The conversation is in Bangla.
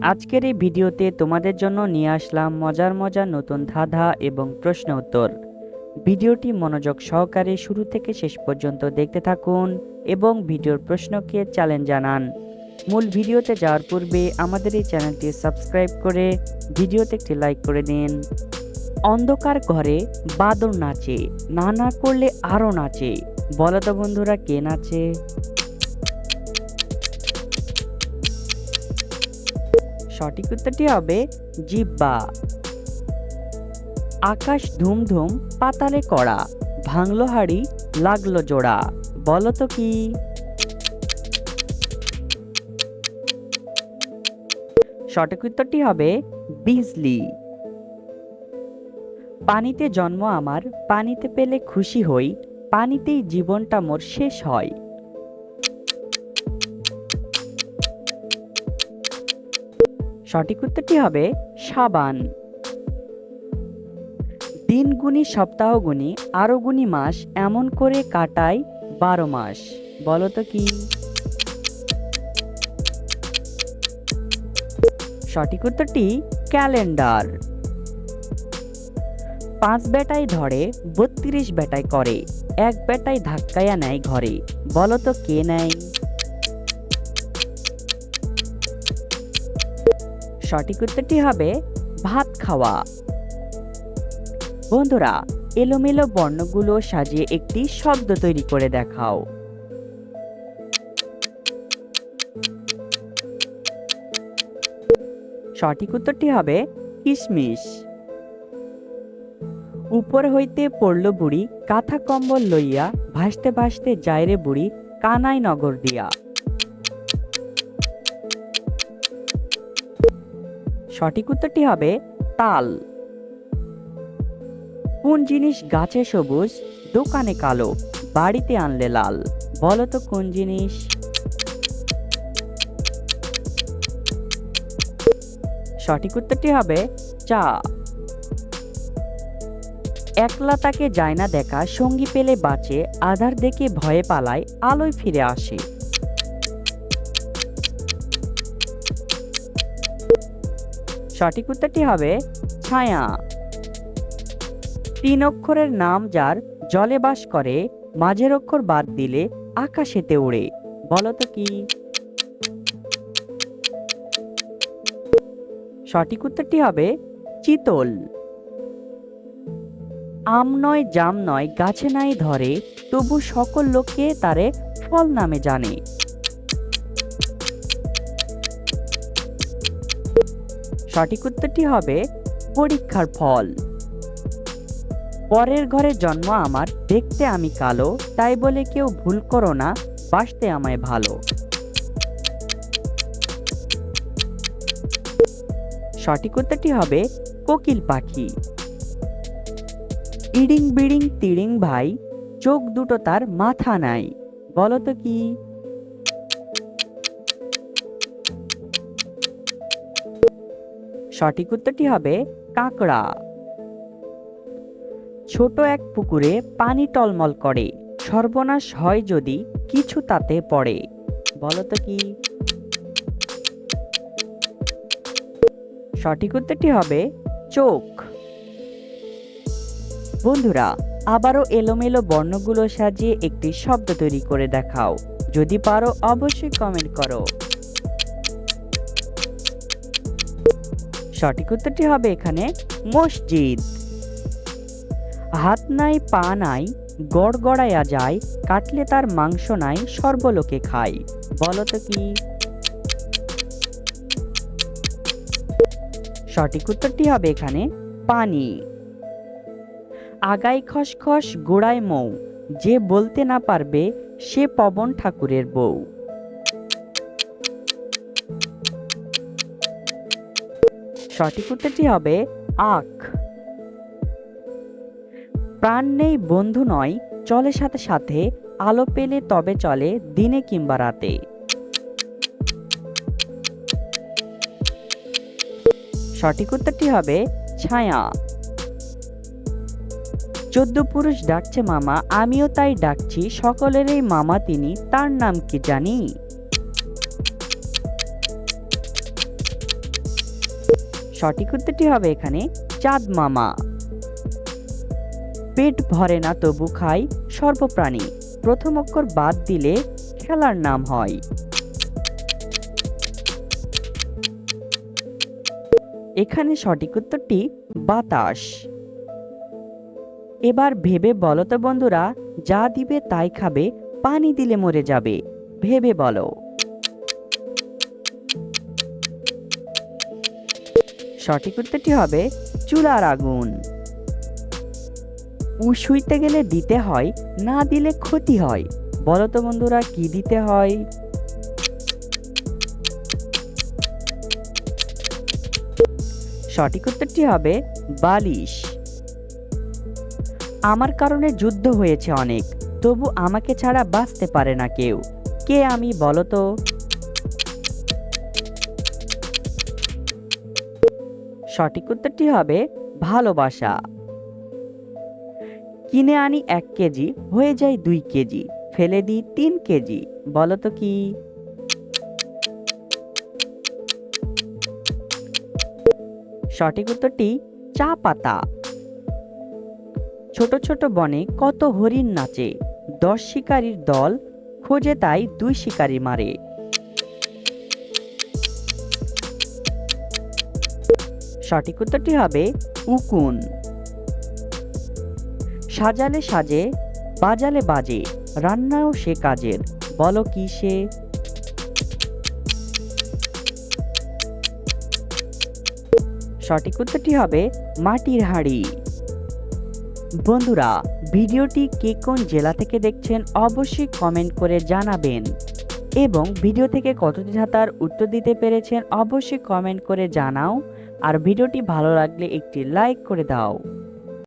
আজকের এই ভিডিওতে তোমাদের জন্য নিয়ে আসলাম মজার মজার নতুন ধাঁধা এবং প্রশ্ন উত্তর। ভিডিওটি মনোযোগ সহকারে শুরু থেকে শেষ পর্যন্ত দেখতে থাকুন এবং ভিডিওর প্রশ্নকে চ্যালেঞ্জ জানান। মূল ভিডিওতে যাওয়ার পূর্বে আমাদের এই চ্যানেলটি সাবস্ক্রাইব করে ভিডিওতে একটি লাইক করে দিন অন্ধকার ঘরে বাদর নাচে, না না করলে আরও নাচে। বলো তো বন্ধুরা কে নাচে? সঠিক উত্তরটি হবে জিব্বা। আকাশ ধুম ধুম পাতালে কড়া, ভাঙলো হাড়ি, লাগল জোড়া বলো তো কি? সঠিক উত্তরটি হবে বিজলি। পানিতে জন্ম আমার, পানিতে পেলে খুশি হই, পানিতেই জীবনটা মোর শেষ হয়। সঠিক উত্তরটি হবে সাবান। দিন গুণী সপ্তাহ গুণী আরও গুণী মাস এমন করে কাটায় বারো মাস। বলো তো কি? সঠিক উত্তরটি ক্যালেন্ডার। পাঁচ বেটায় ধরে, বত্রিশ বেটায় করে, এক বেটায় ধাক্কায়া নেয় ঘরে। বলো তো কে নেয়? সঠিক উত্তরটি হবে ভাত খাওয়া। বন্ধুরা, এলোমেলো বর্ণগুলো সাজিয়ে একটি শব্দ তৈরি করে দেখাও। সঠিক উত্তরটি হবে কিশমিশ। উপর হইতে পড়ল বুড়ি, কাঁথা কম্বল লইয়া ভাসতে ভাসতে যায়রে বুড়ি কানাই নগর দিয়া। সঠিক উত্তরটি হবে তাল। কোন জিনিস গাছে সবুজ, দোকানে কালো, বাড়িতে আনলে লাল? বলো তো কোন জিনিস? সঠিক উত্তরটি হবে চা। একলা তাকে যায় না দেখা, সঙ্গী পেলে বাঁচে, আধার দেখে ভয়ে পালায়, আলোয় ফিরে আসে। সঠিক উত্তরটি হবে ছায়া। তিন অক্ষরের নাম যার জলে বাস করে, মাঝের অক্ষর বাদ দিলে আকাশেতে উড়ে বলো তো কি? সঠিক উত্তরটি হবে চিতল। আম নয়, জাম নয়, গাছে নাই ধরে, তবু সকল লোককে তারে ফল নামে জানে। সঠিক উত্তরটি হবে পরীক্ষার ফল। পরের ঘরে জন্ম আমার, দেখতে আমি কালো, তাই বলে কেউ ভুল করো না, বাসতে আমায় ভালো। সঠিক উত্তরটি হবে কোকিল পাখি। ইডিং বিডিং তিড়িং ভাই, চোখ দুটো তার মাথা নাই বলতো কি? সঠিক উত্তরটি হবে কাঁকড়া। ছোট এক পুকুরে পানি টলমল করে। সর্বনাশ হয় যদি কিছু তাতে পড়ে। বলো তো কি? সঠিক উত্তরটি হবে চোখ। বন্ধুরা, আবারও এলোমেলো বর্ণগুলো সাজিয়ে একটি শব্দ তৈরি করে দেখাও। যদি পারো, অবশ্যই কমেন্ট করো। সঠিক উত্তরটি হবে এখানে মসজিদ। হাত নাই, পা নাই গড় গড়াইয়া যায়, কাটলে তার মাংস নাই, সর্বলোকে খায়। বলো তো কি? সঠিক উত্তরটি হবে এখানে পানি। আগাই খসখস, গোড়ায় মৌ, যে বলতে না পারবে সে পবন ঠাকুরের বউ। সঠিক উত্তরটি হবে আখ। প্রাণ নেই, বন্ধু নয়, চলে সাথে সাথে, আলো পেলে তবে চলে, দিনে কিংবা রাতে। সঠিক উত্তরটি হবে ছায়া। চোদ্দ পুরুষ ডাকছে মামা, আমিও তাই ডাকছি, সকলেরই মামা তিনি, তার নাম কি জানি? সঠিক উত্তরটি হবে এখানে চাঁদ মামা। পেট ভরে না তবু খাই সর্বপ্রাণী। প্রথম অক্ষর বাদ দিলে খেলার নাম হয়। এখানে সঠিক উত্তরটি বাতাস। এবার ভেবে বলো তো বন্ধুরা, যা দিবে তাই খাবে, পানি দিলে মরে যাবে। ভেবে বলো। সঠিক উত্তরটি হবে চুলার আগুন। উ শুইতে গেলে দিতে হয়, না দিলে ক্ষতি হয়। বলো তো বন্ধুরা, কি দিতে হয়? সঠিক উত্তরটি হবে বালিশ। আমার কারণে যুদ্ধ হয়েছে অনেক, তবু আমাকে ছাড়া বাঁচতে পারে না কেউ। কে আমি বলো তো? সঠিক উত্তরটি হবে ভালোবাসা। কিনে আনি এক কেজি, হয়ে যায় দুই কেজি, ফেলে দিই তিন কেজি বলো তো কি? সঠিক উত্তরটি চা পাতা। ছোট ছোট বনে কত হরিণ নাচে, দশ শিকারীর দল খোঁজে তাই দুই শিকারী মারে। সঠিক উত্তরটি হবে উকুন। সাজালে সাজে, বাজালে বাজে, রান্নাও সে কাজের, বলো কি সে? সঠিক উত্তরটি হবে মাটির হাড়ি। বন্ধুরা, ভিডিওটি কে কোন জেলা থেকে দেখছেন অবশ্যই কমেন্ট করে জানাবেন। এবং ভিডিও থেকে কতটি ধাতার উত্তর দিতে পেরেছেন অবশ্যই কমেন্ট করে জানাও। আর ভিডিওটি ভালো লাগলে একটি লাইক করে দাও।